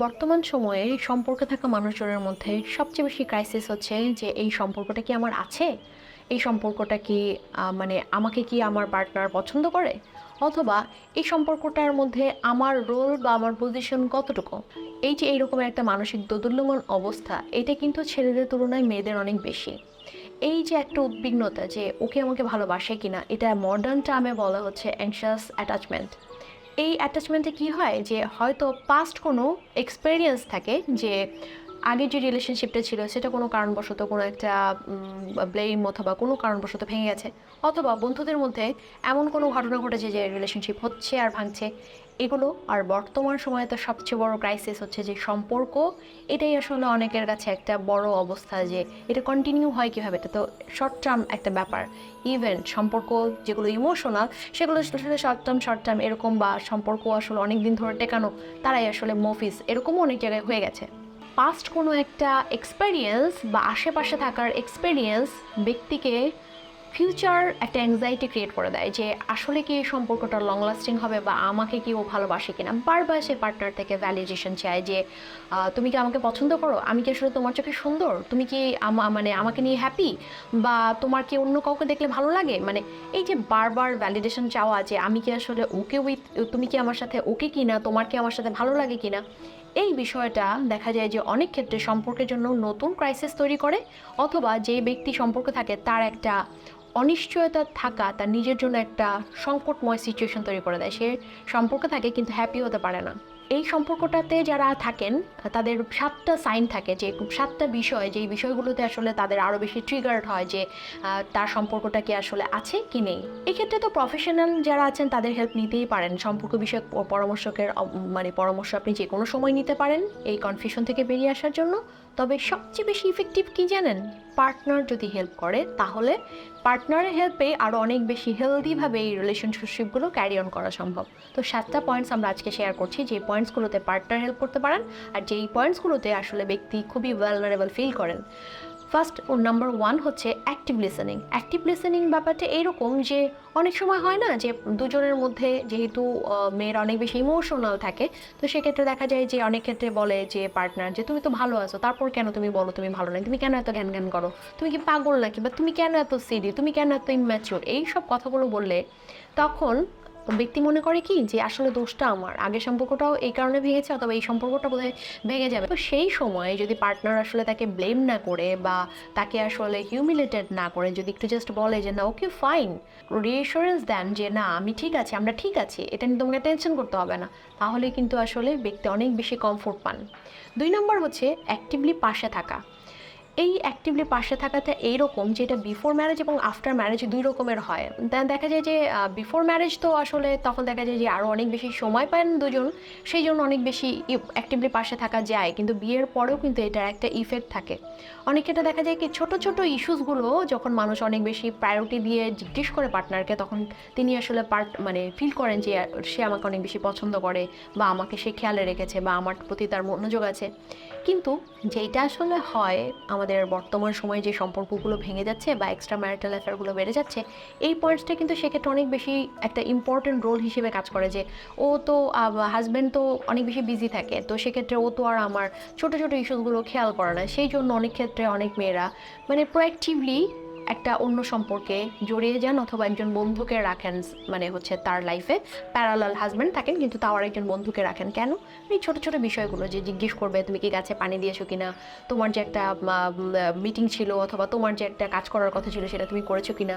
বর্তমান সময়ে সম্পর্কে থাকা মানুষজনের মধ্যে সবচেয়ে বেশি ক্রাইসিস হচ্ছে যে এই সম্পর্কটা কি আমার আছে? এই সম্পর্কটা কি মানে আমাকে কি আমার পার্টনার পছন্দ করে? অথবা এই সম্পর্কটার মধ্যে আমার রোল বা আমার পজিশন কতটুকু? এই যে এইরকম একটা মানসিক দোদুল্যমান অবস্থা, এটা কিন্তু ছেলেদের তুলনায় মেয়েদের অনেক বেশি। এই যে একটা উদ্বিগ্নতা যে ওকে আমাকে ভালোবাসে কিনা, এটা মডার্ন টার্মে বলা হচ্ছে অ্যাংশাস অ্যাটাচমেন্ট এই অ্যাটাচমেন্টে কি হয়? যে হয়তো পাস্ট কোনো এক্সপেরিয়েন্স থাকে যে আগে যে রিলেশনশিপটা ছিল, সেটা কোনো কারণবশত কোনো একটা ব্লেম অথবা কোনো কারণবশত ভেঙে গেছে। অথবা বন্ধুদের মধ্যে এমন কোনো ঘটনা ঘটেছে যে রিলেশনশিপ হচ্ছে আর ভাঙছে, এগুলো আর বর্তমান সময়ে তো সবচেয়ে বড় ক্রাইসিস হচ্ছে যে সম্পর্ক, এটাই আসলে অনেকের কাছে একটা বড় অবস্থা যে এটা কন্টিনিউ হয় কীভাবে? এটা তো শর্ট টার্ম একটা ব্যাপার। ইভেন সম্পর্ক যেগুলো ইমোশনাল সেগুলো আসলে শর্ট টার্ম শর্ট টার্ম এরকম বা সম্পর্ক আসলে অনেক দিন ধরে টেকানো, তারাই আসলে মফিস এরকমও অনেক জায়গায় হয়ে গেছে। পাস্ট কোনো একটা এক্সপেরিয়েন্স বা আশেপাশে থাকার এক্সপেরিয়েন্স ব্যক্তিকে ফিউচার একটা অ্যাংজাইটি ক্রিয়েট করে দেয় যে আসলে কি এই সম্পর্কটা লং লাস্টিং হবে বা আমাকে কি ও ভালোবাসে কিনা। বারবার সে পার্টনার থেকে ভ্যালিডেশন চায় যে তুমি কি আমাকে পছন্দ করো? আমি কি আসলে তোমার চোখে সুন্দর? তুমি কি মানে আমাকে নিয়ে হ্যাপি বা তোমার কি অন্য কাউকে দেখলে ভালো লাগে? মানে এই যে বারবার ভ্যালিডেশন চাওয়া যে আমি কি আসলে ওকে উইথ তুমি কি আমার সাথে ওকে কিনা? তোমার কি আমার সাথে ভালো লাগে কিনা? এই বিষয়টা দেখা যায় যে অনেক ক্ষেত্রে সম্পর্কের জন্য নতুন ক্রাইসিস তৈরি করে, অথবা যে ব্যক্তি সম্পর্কে থাকে তার একটা অনিশ্চয়তা থাকা, তার নিজের জন্য একটা সংকটময় সিচুয়েশন তৈরি করে দেয়। সে সম্পর্কে থাকে কিন্তু হ্যাপি হতে পারে না। এই সম্পর্কটাতে যারা থাকেন, তাদের সাতটা সাইন থাকে, যে সাতটা বিষয়, যেই বিষয়গুলোতে আসলে তাদের আরও বেশি ট্রিগার্ড হয় যে তার সম্পর্কটা কি আসলে আছে কি নেই। এক্ষেত্রে তো প্রফেশনাল যারা আছেন, তাদের হেল্প নিতেই পারেন। সম্পর্ক বিষয়ক পরামর্শকের মানে পরামর্শ আপনি যে কোনো সময় নিতে পারেন, এই কনফিউশন থেকে বেরিয়ে আসার জন্য। তবে সবচেয়ে বেশি ইফেক্টিভ কি জানেন? পার্টনার যদি হেল্প করে, তাহলে পার্টনারের হেল্পে আরও অনেক বেশি হেলদিভাবে এই রিলেশনশিপগুলো ক্যারি অন করা সম্ভব। তো সাতটা পয়েন্টস আমরা আজকে শেয়ার করছি, যে পয়েন্টসগুলোতে পার্টনার হেল্প করতে পারেন আর যেই পয়েন্টসগুলোতে আসলে ব্যক্তি খুবই ওয়েলনারেবল ফিল করেন। ফার্স্ট ও নাম্বার ওয়ান হচ্ছে অ্যাক্টিভ লিসেনিং অ্যাক্টিভ লিসেনিং ব্যাপারটা এরকম যে অনেক সময় হয় না যে দুজনের মধ্যে যেহেতু মেয়েরা অনেক বেশি ইমোশনাল থাকে, তো সেক্ষেত্রে দেখা যায় যে অনেক ক্ষেত্রে বলে যে পার্টনার যে, তুমি তো ভালো আছো, তারপর কেন তুমি বলো তুমি ভালো নাই তুমি কেন এত জ্ঞান জ্ঞান করো? তুমি কি পাগল নাকি? বা তুমি কেন এত সিডি তুমি কেন এত ইম্যাচিওর এই সব কথাগুলো বললে তখন ব্যক্তি মনে করে কি যে আসলে দোষটা আমার? আগের সম্পর্কটাও এই কারণে ভেঙেছে অথবা এই সম্পর্কটা বোধহয় ভেঙে যাবে। তো সেই সময় যদি পার্টনার আসলে তাকে ব্লেম না করে বা তাকে আসলে হিউমিলেটেড না করে, যদি একটু জাস্ট বলে যে, না ওকে ফাইন রিএসুরেন্স দেন যে, না, আমি ঠিক আছি, আমরা ঠিক আছি, এটা নিয়ে তোমাকে টেনশন করতে হবে না। তাহলে কিন্তু আসলে ব্যক্তি অনেক বেশি কমফোর্ট পান। দুই নম্বর হচ্ছে অ্যাক্টিভলি পাশে থাকা। এই অ্যাক্টিভলি পাশে থাকাটা এইরকম যেটা বিফোর ম্যারেজ এবং আফটার ম্যারেজ দুই রকমের হয়। দেখা যায় যে বিফোর ম্যারেজ তো আসলে তখন দেখা যায় যে আরও অনেক বেশি সময় পান দুজন, সেই জন্য অনেক বেশি অ্যাক্টিভলি পাশে থাকা যায়। কিন্তু বিয়ের পরেও কিন্তু এটার একটা ইফেক্ট থাকে। অনেক ক্ষেত্রে দেখা যায় কি ছোট ছোট ইস্যুসগুলো যখন মানুষ অনেক বেশি প্রায়োরিটি দিয়ে জিজ্ঞেস করে পার্টনারকে তখন তিনি আসলে পার্ট মানে ফিল করেন যে, সে আমাকে অনেক বেশি পছন্দ করে বা আমাকে সে খেয়ালে রেখেছে বা আমার প্রতি তার মনোযোগ আছে। কিন্তু যেইটা আসলে হয়, আমাদের বর্তমান সময়ে যে সম্পর্কগুলো ভেঙে যাচ্ছে বা এক্সট্রা ম্যারিটাল অ্যাফেয়ারগুলো বেড়ে যাচ্ছে, এই পয়েন্টসটা কিন্তু সেক্ষেত্রে অনেক বেশি একটা ইম্পর্টেন্ট রোল হিসেবে কাজ করে যে, ও তো হাজব্যান্ড তো অনেক বেশি বিজি থাকে, তো সেক্ষেত্রে ও তো আর আমার ছোটো ছোটো ইস্যুসগুলো খেয়াল করে না। সেই জন্য অনেক ক্ষেত্রে অনেক মেয়েরা মানে প্রোয়াক্টিভলি একটা অন্য সম্পর্কে জড়িয়ে যান অথবা একজন বন্ধুকে রাখেন মানে হচ্ছে তার লাইফে প্যারালাল হাজব্যান্ড থাকেন, কিন্তু তাও আর একজন বন্ধুকে রাখেন। কেন? এই ছোট ছোট বিষয়গুলো যে জিজ্ঞেস করবে, তুমি কি গাছে পানি দিয়েছ কিনা? তোমার যে একটা মিটিং ছিল অথবা তোমার যে একটা কাজ করার কথা ছিল, সেটা তুমি করেছ কিনা?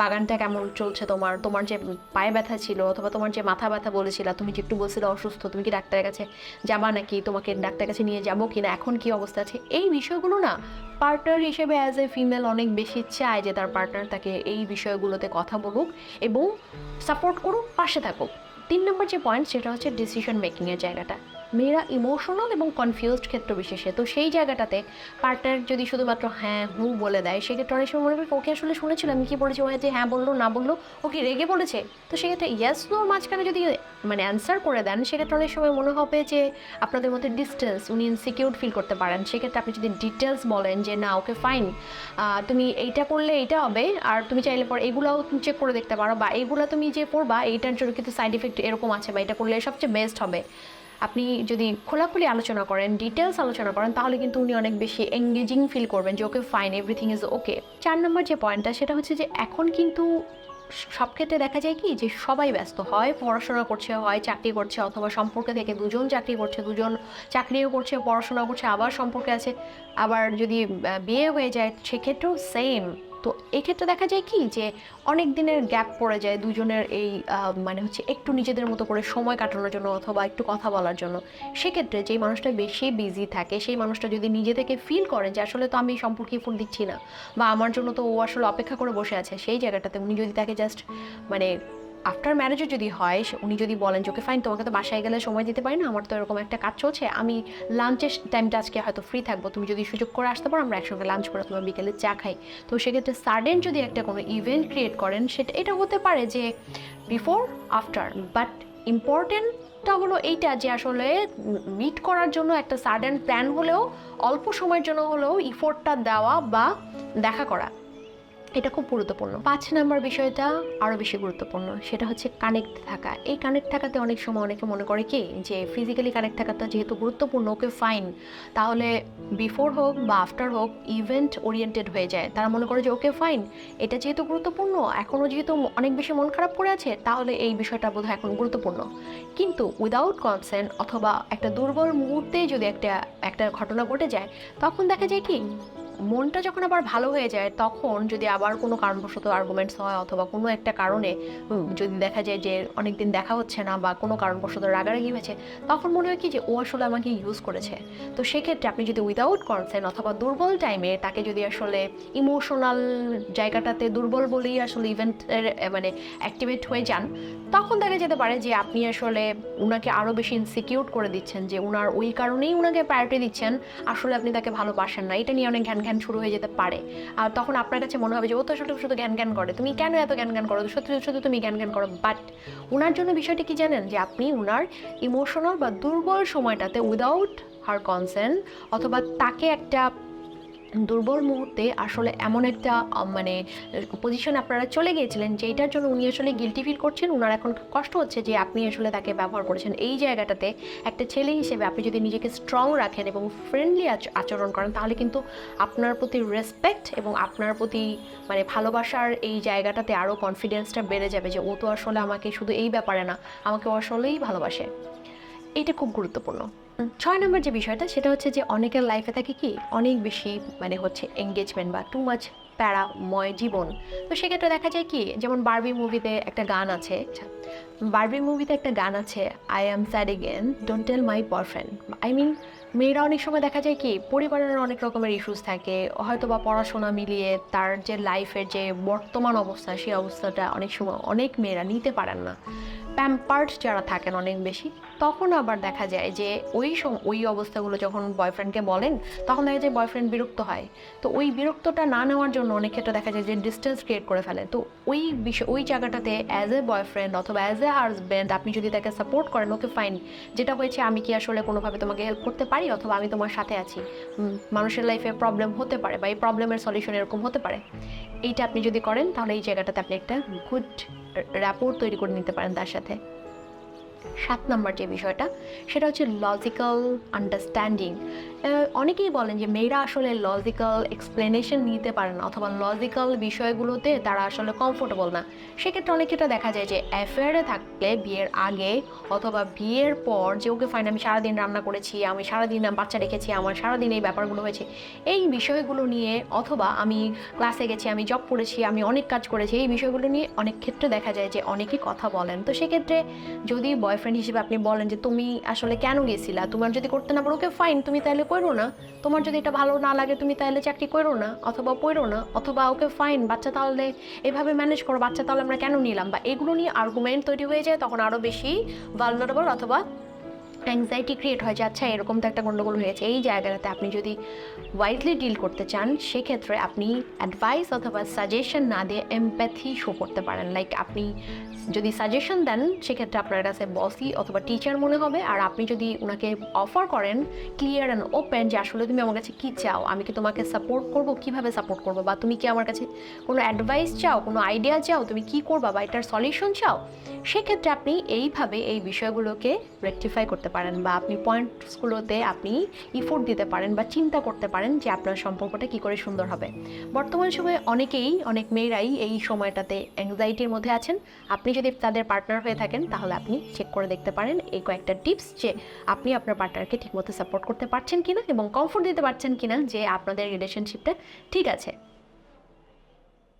বাগানটা কেমন চলছে তোমার? তোমার যে পায়ে ব্যথা ছিল অথবা তোমার যে মাথা ব্যথা বলেছিল, তুমি যে একটু বলছিলে অসুস্থ, তুমি কি ডাক্তারের কাছে যাবা নাকি? তোমাকে ডাক্তারের কাছে নিয়ে যাব কিনা? এখন কি অবস্থা আছে? এই বিষয়গুলো না পার্টনার হিসেবে অ্যাজ এ ফিমেল অনেক বেশি চায় যে তার পার্টনার তাকে এই বিষয়গুলোতে কথা বলুক এবং সাপোর্ট করুক, পাশে থাকুক। তিন নম্বর যে পয়েন্ট সেটা হচ্ছে ডিসিশন মেকিংয়ের জায়গাটা। মেয়েরা ইমোশনাল এবং কনফিউজড ক্ষেত্র বিশেষে। তো সেই জায়গাটাতে পার্টনার যদি শুধুমাত্র হ্যাঁ হু বলে দেয় সেক্ষেত্রে অনেক সময় মনে করি ওকে আসলে শুনেছিল, আমি কি বলেছি? ও যে হ্যাঁ বলল, না বলল, ও কি রেগে বলেছে? তো সেক্ষেত্রে ইয়াস নোর মাঝখানে যদি মানে অ্যান্সার করে দেন সেক্ষেত্রে অনেক সময় মনে হবে যে, আপনাদের মধ্যে ডিস্টেন্স উনি ইনসিকিউর ফিল করতে পারেন। সেক্ষেত্রে আপনি যদি ডিটেলস বলেন যে, না, ওকে ফাইন তুমি এইটা করলে এইটা হবে, আর তুমি চাইলে পর এগুলাও তুমি চেক করে দেখতে পারো, বা এইগুলো তুমি যে পড়বা, এইটার জন্য কিন্তু সাইড ইফেক্ট এরকম আছে, বা এটা করলে সবচেয়ে বেস্ট হবে। আপনি যদি খোলাখুলি আলোচনা করেন ডিটেলস আলোচনা করেন, তাহলে কিন্তু উনি অনেক বেশি এঙ্গেজিং ফিল করবেন যে, okay fine everything is okay চার নম্বর যে পয়েন্টটা সেটা হচ্ছে যে, এখন কিন্তু সব ক্ষেত্রে দেখা যায় কি যে, সবাই ব্যস্ত। হয় পড়াশোনা করছে, হয় চাকরি করছে, অথবা সম্পর্কে থেকে দুজন চাকরি করছে, দুজন চাকরিও করছে পড়াশোনা করছে, আবার সম্পর্কে আছে। আবার যদি বিয়ে হয়ে যায়, সেক্ষেত্রেও সেম তো এক্ষেত্রে দেখা যায় কি যে অনেক দিনের গ্যাপ পড়ে যায় দুজনের এই মানে হচ্ছে একটু নিজেদের মতো করে সময় কাটানোর জন্য অথবা একটু কথা বলার জন্য। সেক্ষেত্রে যেই মানুষটা বেশি বিজি থাকে, সেই মানুষটা যদি নিজে থেকে ফিল করে যে আসলে তো আমি সম্পর্কে ফোন দিচ্ছি না বা আমার জন্য তো ও আসলে অপেক্ষা করে বসে আছে, সেই জায়গাটাতে উনি যদি তাকে জাস্ট মানে আফটার ম্যারেজও যদি হয় উনি যদি বলেন যে, ওকে ফাইন তোমাকে তো বাসায় গেলে সময় দিতে পারি না, আমার তো এরকম একটা কাজ চলছে, আমি লাঞ্চের টাইমটা আজকে হয়তো ফ্রি থাকব, তুমি যদি সুযোগ করে আসতে পারো, আমরা একসঙ্গে লাঞ্চ করে তোমার বিকেলে চা খাই। তো সেক্ষেত্রে সাডেন যদি একটা কোনো ইভেন্ট ক্রিয়েট করেন, সেটা এটা হতে পারে যে বিফোর আফটার বাট ইম্পর্টেন্টটা হলো এইটা যে, আসলে মিট করার জন্য একটা সাডেন প্ল্যান হলেও, অল্প সময়ের জন্য হলেও ইফোর্টটা দেওয়া বা দেখা করা। এটা খুব গুরুত্বপূর্ণ। পাঁচ নাম্বার বিষয়টা আরও বেশি গুরুত্বপূর্ণ, সেটা হচ্ছে কানেক্ট থাকা। এই কানেক্ট থাকাতে অনেক সময় অনেকে মনে করে কি, যে ফিজিক্যালি কানেক্ট থাকাটা যেহেতু গুরুত্বপূর্ণ ওকে ফাইন তাহলে বিফোর হোক বা আফটার হোক ইভেন্ট ওরিয়েন্টেড হয়ে যায়। তারা মনে করে যে ওকে ফাইন এটা যেহেতু গুরুত্বপূর্ণ এখনও যেহেতু অনেক বেশি মন খারাপ করে আছে, তাহলে এই বিষয়টা বোধহয় এখন গুরুত্বপূর্ণ। কিন্তু উইদাউট কনসেন্ট অথবা একটা দুর্বল মুহূর্তে যদি একটা একটা ঘটনা ঘটে যায়, তখন দেখা যায় কি মনটা যখন আবার ভালো হয়ে যায়, তখন যদি আবার কোনো কারণবশত আর্গুমেন্টস হয় অথবা কোনো একটা কারণে যদি দেখা যায় যে অনেক দিন দেখা হচ্ছে না বা কোনো কারণবশত রাগারাগি হয়েছে, তখন মনে হয় কি যে ও আসলে আমাকে ইউজ করেছে। তো সেক্ষেত্রে আপনি যদি উইদাউট কনসেন্ট অথবা দুর্বল টাইমে তাকে যদি আসলে ইমোশনাল জায়গাটাতে দুর্বল বলেই আসলে ইভেন্টের মানে অ্যাক্টিভেট হয়ে যান, তখন দেখা যেতে পারে যে আপনি আসলে উনাকে আরও বেশি ইনসিকিউর করে দিচ্ছেন যে উনার ওই কারণেই উনাকে প্রায়োরিটি দিচ্ছেন, আসলে আপনি তাকে ভালোবাসেন না। এটা নিয়ে অনেক জ্ঞান জ্ঞান শুরু হয়ে যেতে পারে। আর তখন আপনার কাছে মনে হবে যে, ও তো শুধু শুধু জ্ঞান জ্ঞান করে। তুমি কেন এত জ্ঞান জ্ঞান করো? সত্যি শুধু তুমি জ্ঞান জ্ঞান করো। বাট ওনার জন্য বিষয়টি কি জানেন? যে আপনি ওনার ইমোশনাল বা দুর্বল সময়টাতে উইদাউট হার কনসেন্ট অথবা তাকে একটা দুর্বল মুহূর্তে আসলে এমন একটা মানে পজিশন আপনারা চলে গিয়েছিলেন যেটার জন্য উনি আসলে গিলটি ফিল করছেন, উনার এখন কষ্ট হচ্ছে যে আপনি আসলে তাকে ব্যবহার করেছেন। এই জায়গাটাতে একটা ছেলে হিসেবে আপনি যদি নিজেকে স্ট্রং রাখেন এবং ফ্রেন্ডলি আচরণ করেন, তাহলে কিন্তু আপনার প্রতি রেসপেক্ট এবং আপনার প্রতি মানে ভালোবাসার এই জায়গাটাতে আরও কনফিডেন্সটা বেড়ে যাবে যে ও তো আসলে আমাকে শুধু এই ব্যাপারে না, আমাকে আসলেই ভালোবাসে। এটা খুব গুরুত্বপূর্ণ। ছয় নম্বর যে বিষয়টা, সেটা হচ্ছে যে অনেকের লাইফে থাকে কি, অনেক বেশি মানে হচ্ছে এঙ্গেজমেন্ট বা টু মাচ প্যারাময় জীবন। তো সেক্ষেত্রে দেখা যায় কি, যেমন বার্বি মুভিতে একটা গান আছে বার্বি মুভিতে একটা গান আছে I am sad again don't tell my boyfriend I mean মেয়েরা অনেক সময় দেখা যায় কি, পরিবারের অনেক রকমের ইস্যুস থাকে হয়তো বা পড়াশোনা মিলিয়ে তার যে লাইফের যে বর্তমান অবস্থা, সেই অবস্থাটা অনেক সময় অনেক মেয়েরা নিতে পারেন না। প্যাম্পার্ড যারা থাকেন অনেক বেশি, তখন আবার দেখা যায় যে ওই ওই অবস্থাগুলো যখন বয়ফ্রেন্ডকে বলেন, তখন দেখা যায় বয়ফ্রেন্ড বিরক্ত হয়। তো ওই বিরক্তটা না নেওয়ার জন্য অনেক ক্ষেত্রে দেখা যায় যে ডিস্টেন্স ক্রিয়েট করে ফেলে। তো ওই বিষয়, ওই জায়গাটাতে অ্যাজ এ বয়ফ্রেন্ড অথবা অ্যাজ এ হাজব্যান্ড আপনি যদি তাকে সাপোর্ট করেন ওকে ফাইন যেটা হয়েছে, আমি কি আসলে কোনোভাবে তোমাকে হেল্প করতে পারি অথবা আমি তোমার সাথে আছি? মানুষের লাইফে প্রবলেম হতে পারে বা এই প্রবলেমের সলিউশন এরকম হতে পারে। এইটা আপনি যদি করেন, তাহলে এই জায়গাটাতে আপনি একটা গুড র্যাপোর্ট তৈরি করে নিতে পারেন তার সাথে। সাত নম্বর যে বিষয়টা, সেটা হচ্ছে লজিক্যাল আন্ডারস্ট্যান্ডিং অনেকেই বলেন যে মেয়েরা আসলে লজিক্যাল এক্সপ্লেনেশন নিতে পারে না, অথবা লজিক্যাল বিষয়গুলোতে তারা আসলে কমফোর্টেবল না। সেক্ষেত্রে অনেক ক্ষেত্রে দেখা যায় যে অ্যাফেয়ারে থাকলে বিয়ের আগে অথবা বিয়ের পর যে, ওকে ফাইন আমি সারাদিন রান্না করেছি, আমি সারাদিন বাচ্চা রেখেছি, আমার সারাদিন এই ব্যাপারগুলো হয়েছে। এই বিষয়গুলো নিয়ে অথবা আমি ক্লাসে গেছি, আমি জব করেছি, আমি অনেক কাজ করেছি, এই বিষয়গুলো নিয়ে অনেক ক্ষেত্রে দেখা যায় যে অনেকেই কথা বলেন। তো সেক্ষেত্রে যদি বয়ফ্রেন্ড হিসেবে আপনি বলেন যে তুমি আসলে কেন গেছিলা? তোমার যদি করতে না পারো, ওকে ফাইন তুমি তাহলে করো না। তোমার যদি এটা ভালো না লাগে, তুমি তাহলে চাকরি করো না, অথবা পড়ো না, অথবা ওকে ফাইন বাচ্চা তাহলে এভাবে ম্যানেজ করো, বাচ্চা তাহলে আমরা কেন নিলাম? বা এগুলো নিয়ে আর্গুমেন্ট তৈরি হয়ে যায়, তখন আরও বেশি ভালো অথবা অ্যাংজাইটি ক্রিয়েট হয় যে আচ্ছা এরকম তো একটা গণ্ডগোল হয়েছে। এই জায়গাটাতে আপনি যদি ওয়াইডলি ডিল করতে চান, সেক্ষেত্রে আপনি অ্যাডভাইস অথবা সাজেশন না দিয়ে এমপ্যাথি শো করতে পারেন। লাইক আপনি যদি সাজেশন দেন, সেক্ষেত্রে আপনার কাছে বসই অথবা টিচার মনে হবে। আর আপনি যদি ওনাকে অফার করেন ক্লিয়ার অ্যান্ড ওপেন যে, আসলে তুমি আমার কাছে কী চাও? আমি কি তোমাকে সাপোর্ট করব? কীভাবে সাপোর্ট করব? বা তুমি কি আমার কাছে কোনো অ্যাডভাইস চাও? কোনো আইডিয়া চাও? তুমি কি করবা? বা এটার সলিউশন চাও? সেক্ষেত্রে আপনি এইভাবে এই বিষয়গুলোকে রেকটিফাই করতে পারেন। পারেন বা আপনি পয়েন্টসগুলোতে আপনি ইফোর্ট দিতে পারেন বা চিন্তা করতে পারেন যে আপনার সম্পর্কটা কী করে সুন্দর হবে। বর্তমান সময়ে অনেকেই, অনেক মেয়েরাই এই সময়টাতে অ্যাংজাইটির মধ্যে আছেন। আপনি যদি তাদের পার্টনার হয়ে থাকেন, তাহলে আপনি চেক করে দেখতে পারেন এই কয়েকটা টিপস যে আপনি আপনার পার্টনারকে ঠিকমতো সাপোর্ট করতে পারছেন কিনা এবং কমফোর্ট দিতে পারছেন কিনা যে আপনাদের রিলেশনশিপটা ঠিক আছে।